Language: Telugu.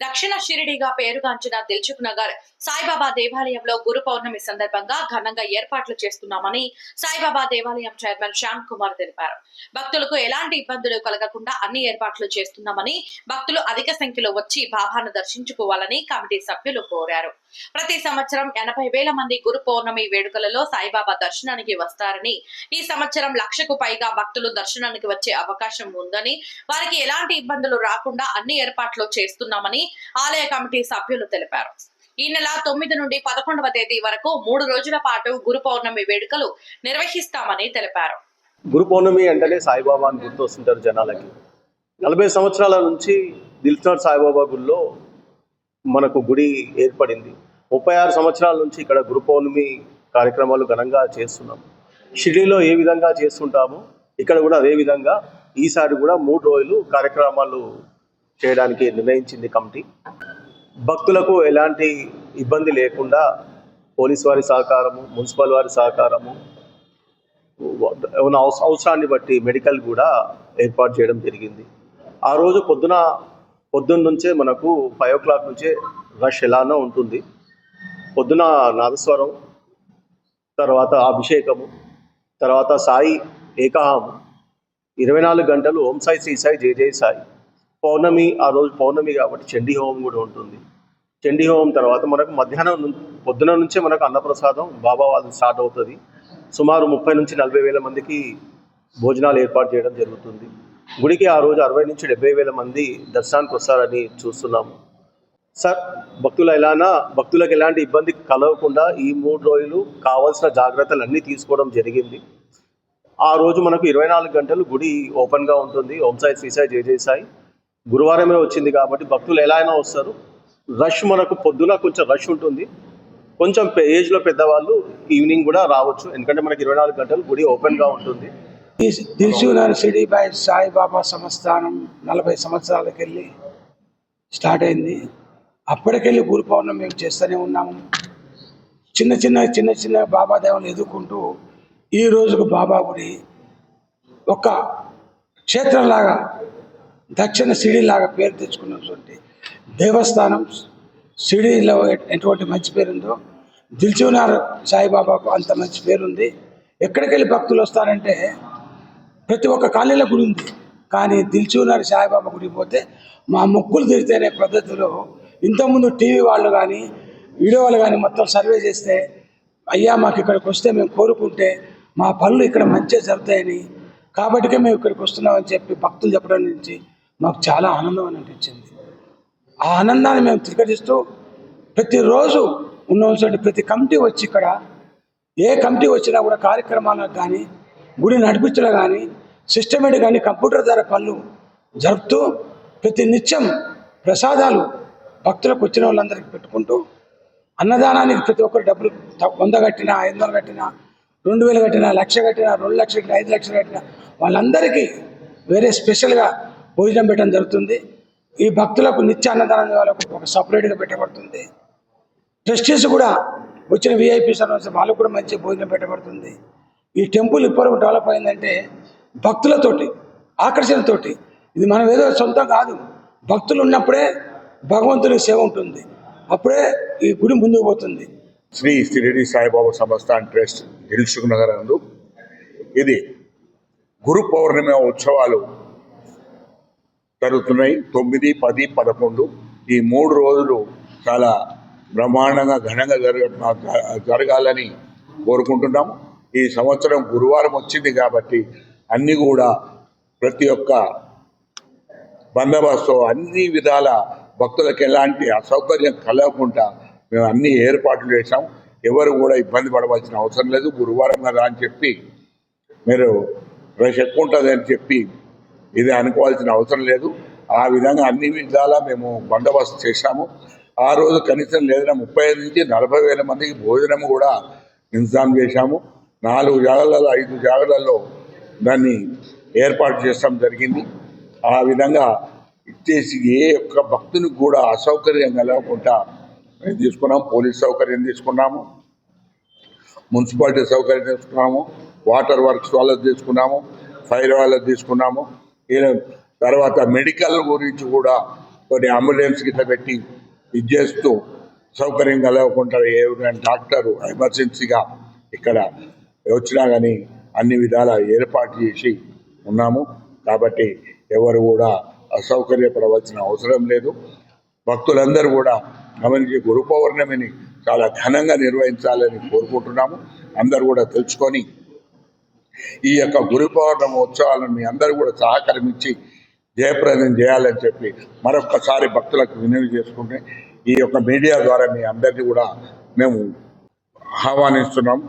దక్షిణ షిరిడిగా పేరుగాంచిన దిల్చుక్ నగర్ సాయిబాబా దేవాలయంలో గురు పౌర్ణమి సందర్భంగా ఘనంగా ఏర్పాట్లు చేస్తున్నామని సాయిబాబా దేవాలయం చైర్మన్ శ్యామ్ కుమార్ తెలిపారు. భక్తులకు ఎలాంటి ఇబ్బందులు కలగకుండా అన్ని ఏర్పాట్లు చేస్తున్నామని భక్తులు అధిక సంఖ్యలో వచ్చి బాబాను దర్శించుకోవాలని కమిటీ సభ్యులు కోరారు. ప్రతి సంవత్సరం ఎనభై వేల మంది గురు పౌర్ణమి వేడుకలలో సాయిబాబా దర్శనానికి వస్తారని ఈ సంవత్సరం లక్షకు పైగా భక్తులు దర్శనానికి వచ్చే అవకాశం ఉందని వారికి ఎలాంటి ఇబ్బందులు రాకుండా అన్ని ఏర్పాట్లు చేస్తున్నామని ఆలయ కమిటీ సభ్యులు తెలిపారు. ఈ నెల తొమ్మిది నుండి పదకొండవ తేదీ వరకు మూడు రోజుల పాటు గురు పౌర్ణమి వేడుకలు నిర్వహిస్తామని తెలిపారు. గురు పౌర్ణమి అంటేనే సాయిబాబా అని గుర్తొస్తుంటారు జనాలకి. నలభై సంవత్సరాల నుంచి దిల్చార్ సాయిబాబా గుడిలో మనకు గుడి ఏర్పడింది. ముప్పై ఆరు సంవత్సరాల నుంచి ఇక్కడ గురు పౌర్ణమి కార్యక్రమాలు ఘనంగా చేస్తున్నాం షిరిడీలో ఏ విధంగా చేస్తుంటామో? ఇక్కడ కూడా అదే విధంగా ఈసారి కూడా మూడు రోజులు కార్యక్రమాలు చేయడానికి నిర్ణయించింది కమిటీ. భక్తులకు ఎలాంటి ఇబ్బంది లేకుండా పోలీస్ వారి సహకారము మున్సిపల్ వారి సహకారము ఏమైనా అవస- అవసరాన్ని బట్టి మెడికల్ కూడా ఏర్పాటు చేయడం జరిగింది. ఆ రోజు పొద్దున పొద్దున్న నుంచే మనకు ఫైవ్ ఓ క్లాక్ నుంచే రష్ ఎలానో ఉంటుంది. పొద్దున నాదస్వరం తర్వాత అభిషేకము తర్వాత సాయి ఏకాహము. ఇరవై నాలుగు గంటలు ఓం సాయి శ్రీ సాయి జయ జయ సాయి. పౌర్ణమి ఆ రోజు పౌర్ణమి కాబట్టి చండీ హోమం కూడా ఉంటుంది. చండీ హోమం తర్వాత మనకు మధ్యాహ్నం పొద్దున నుంచే మనకు అన్నప్రసాదం బాబా వాళ్ళు స్టార్ట్ అవుతుంది. సుమారు ముప్పై నుంచి నలభై వేల మందికి భోజనాలు ఏర్పాటు చేయడం జరుగుతుంది. గుడికి ఆ రోజు అరవై నుంచి డెబ్బై వేల మంది దర్శనానికి వస్తారని చూస్తున్నాము. సార్ భక్తులు ఎలానా భక్తులకు ఎలాంటి ఇబ్బంది కలగకుండా ఈ మూడు రోజులు కావాల్సిన జాగ్రత్తలు అన్నీ తీసుకోవడం జరిగింది. ఆ రోజు మనకు ఇరవై నాలుగు గంటలు గుడి ఓపెన్గా ఉంటుంది. ఓం సాయి శ్రీ సాయి జయ జయ సాయి. గురువారమే వచ్చింది కాబట్టి భక్తులు ఎలా అయినా వస్తారు. రష్ మనకు పొద్దున కొంచెం రష్ ఉంటుంది. కొంచెం ఏజ్లో పెద్దవాళ్ళు ఈవినింగ్ కూడా రావచ్చు. ఎందుకంటే మనకి ఇరవై నాలుగు గంటలు గుడి ఓపెన్గా ఉంటుంది. దిల్సునార్ బై సాయిబాబా సంస్థానం నలభై సంవత్సరాలకు వెళ్ళి స్టార్ట్ అయింది. అప్పటికెళ్ళి గురు పౌర్ణమి మేము చేస్తూనే ఉన్నాము. చిన్న చిన్న చిన్న చిన్న బాబా దేవాలు ఎదుర్కొంటూ ఈ రోజుకు బాబా గుడి ఒక క్షేత్రంలాగా దక్షిణ సిడిలాగా పేరు తెచ్చుకున్నటువంటి దేవస్థానం. సిడిలో ఎటువంటి మంచి పేరుందో దిల్చునార్ సాయిబాబాకు అంత మంచి పేరుంది. ఎక్కడికి వెళ్ళి భక్తులు వస్తారంటే ప్రతి ఒక్క కాలనీలో గుడి ఉంది. కానీ దిల్చునార్ సాయిబాబా గుడికి పోతే మా ముక్కులు తీరితేనే పద్ధతిలో ఇంతకుముందు టీవీ వాళ్ళు కానీ వీడియో వాళ్ళు కానీ మొత్తం సర్వే చేస్తే అయ్యా మాకు ఇక్కడికి వస్తే మేము కోరుకుంటే మా పనులు ఇక్కడ మంచిగా జరుగుతాయని కాబట్టికే మేము ఇక్కడికి వస్తున్నామని చెప్పి భక్తులు చెప్పడం నుంచి మాకు చాలా ఆనందం అనిపించింది. ఆ ఆనందాన్ని మేము తిరగదిస్తూ ప్రతిరోజు ఉన్నటువంటి ప్రతి కమిటీ వచ్చి ఇక్కడ ఏ కమిటీ వచ్చినా కూడా కార్యక్రమాలకు కానీ గుడి నడిపించడం కానీ సిస్టమేటిక్ కానీ కంప్యూటర్ ద్వారా పనులు జరుపుతూ ప్రతి నిత్యం ప్రసాదాలు భక్తులకు వచ్చిన వాళ్ళందరికీ పెట్టుకుంటూ అన్నదానానికి ప్రతి ఒక్కరు డబ్బులు వంద కట్టినా ఐదు వందలు కట్టినా రెండు వేలు కట్టినా లక్ష కట్టినా రెండు లక్షలు కట్టినా ఐదు లక్షలు కట్టినా వాళ్ళందరికీ వేరే స్పెషల్గా భోజనం పెట్టడం జరుగుతుంది. ఈ భక్తులకు నిత్య అన్నదానం వాళ్ళకు ఒక సపరేట్గా పెట్టబడుతుంది. ట్రస్టీస్ కూడా వచ్చిన విఐపి సర్వీస్ వాళ్ళకు కూడా మంచి భోజనం పెట్టబడుతుంది. ఈ టెంపుల్ ఇప్పటివరకు డెవలప్ అయిందంటే భక్తులతోటి ఆకర్షణతోటి ఇది మనం ఏదో సొంతం కాదు. భక్తులు ఉన్నప్పుడే భగవంతుని సేవ ఉంటుంది. అప్పుడే ఈ గుడి ముందుకు పోతుంది. శ్రీ షిరిడి సాయిబాబా సంస్థాన్ ట్రస్ట్ దిల్సుఖ్ నగర్ నందు ఇది గురు పౌర్ణమి ఉత్సవాలు జరుగుతున్నాయి. తొమ్మిది పది పదకొండు ఈ మూడు రోజులు చాలా బ్రహ్మాండంగా ఘనంగా జరగ జరగాలని కోరుకుంటున్నాము. ఈ సంవత్సరం గురువారం వచ్చింది కాబట్టి అన్నీ కూడా ప్రతి ఒక్క బందోబస్తు అన్ని విధాల భక్తులకు ఎలాంటి అసౌకర్యం కలగకుండా మేము అన్ని ఏర్పాట్లు చేసాం ఎవరు కూడా ఇబ్బంది పడవలసిన అవసరం లేదు. గురువారం కదా అని చెప్పి మీరు రష్ ఎక్కువ ఉంటుంది అని చెప్పి ఇది అనుకోవాల్సిన అవసరం లేదు. ఆ విధంగా అన్ని విధాలా మేము బందోబస్తు చేశాము. ఆ రోజు కనీసం లేదన్నా ముప్పై ఐదు నుంచి నలభై వేల మందికి భోజనం కూడా ఇంతజాం చేశాము. నాలుగు జాగాలలో ఐదు జాగాలలో దాన్ని ఏర్పాటు చేస్తాం జరిగింది. ఆ విధంగా ఇచ్చేసి ఏ ఒక్క భక్తుని కూడా అసౌకర్యం కలగకుండా మేము తీసుకున్నాం పోలీస్ సౌకర్యం తీసుకున్నాము మున్సిపాలిటీ సౌకర్యం తీసుకున్నాము వాటర్ వర్క్స్ వాళ్ళది తీసుకున్నాము ఫైర్ వాళ్ళది తీసుకున్నాము తర్వాత మెడికల్ గురించి కూడా కొన్ని అంబులెన్స్ కింద పెట్టి ఇది చేస్తూ సౌకర్యం కలగకుండా ఎవరైనా డాక్టరు ఎమర్జెన్సీగా ఇక్కడ వచ్చినా కానీ అన్ని విధాల ఏర్పాటు చేసి ఉన్నాము. కాబట్టి ఎవరు కూడా అసౌకర్యపడవలసిన అవసరం లేదు. భక్తులందరూ కూడా గమనించి గురు పౌర్ణమిని చాలా ఘనంగా నిర్వహించాలని కోరుకుంటున్నాము. అందరూ కూడా తెలుసుకొని ఈ యొక్క గురు పౌర్ణమి ఉత్సవాలను మీ అందరూ కూడా సహకరించి జయప్రదం చేయాలని చెప్పి మరొక్కసారి భక్తులకు వినియోగం చేసుకుంటే ఈ యొక్క మీడియా ద్వారా మీ అందరినీ కూడా మేము ఆహ్వానిస్తున్నాం.